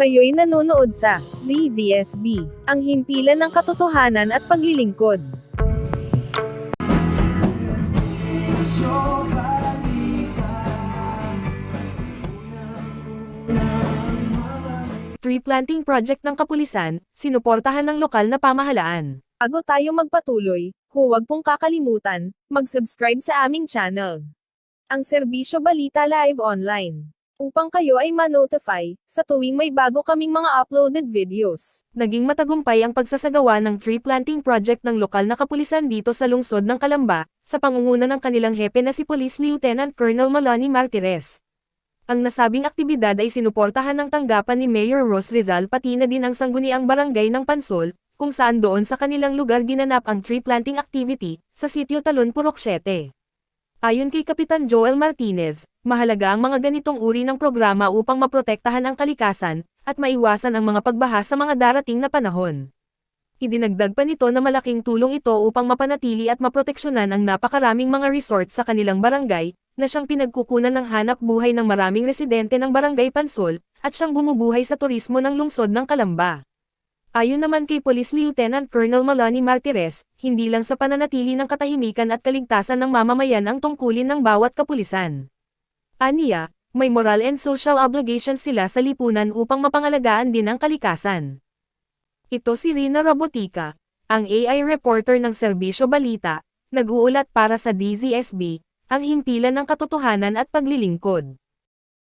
Kayo'y nanonood sa DZSB, ang himpilan ng katotohanan at paglilingkod. Tree planting project ng kapulisan, sinuportahan ng lokal na pamahalaan. Bago tayo magpatuloy, huwag pong kakalimutan, mag-subscribe sa aming channel. Ang Serbisyo Balita Live Online. Upang kayo ay ma-notify, sa tuwing may bago kaming mga uploaded videos. Naging matagumpay ang pagsasagawa ng tree planting project ng lokal na kapulisan dito sa lungsod ng Kalamba, sa pangunguna ng kanilang hepe na si Police Lieutenant Colonel Malani Martires. Ang nasabing aktibidad ay sinuportahan ng tanggapan ni Mayor Ros Rizal pati na din ang sangguniang barangay ng Pansol, kung saan doon sa kanilang lugar ginanap ang tree planting activity, sa sitio Talon Purok 7. Ayon kay Kapitan Joel Martinez, mahalaga ang mga ganitong uri ng programa upang maprotektahan ang kalikasan, at maiwasan ang mga pagbaha sa mga darating na panahon. Idinagdag pa nito na malaking tulong ito upang mapanatili at maproteksyonan ang napakaraming mga resort sa kanilang barangay, na siyang pinagkukunan ng hanap buhay ng maraming residente ng barangay Pansol, at siyang bumubuhay sa turismo ng lungsod ng Kalamba. Ayon naman kay Police Lieutenant Colonel Malani Martires, hindi lang sa pananatili ng katahimikan at kaligtasan ng mamamayan ang tungkulin ng bawat kapulisan. Aniya, may moral and social obligations sila sa lipunan upang mapangalagaan din ang kalikasan. Ito si Rina Robotica, ang AI reporter ng Serbisyo Balita, nag-uulat para sa DZSB, ang himpilan ng katotohanan at paglilingkod.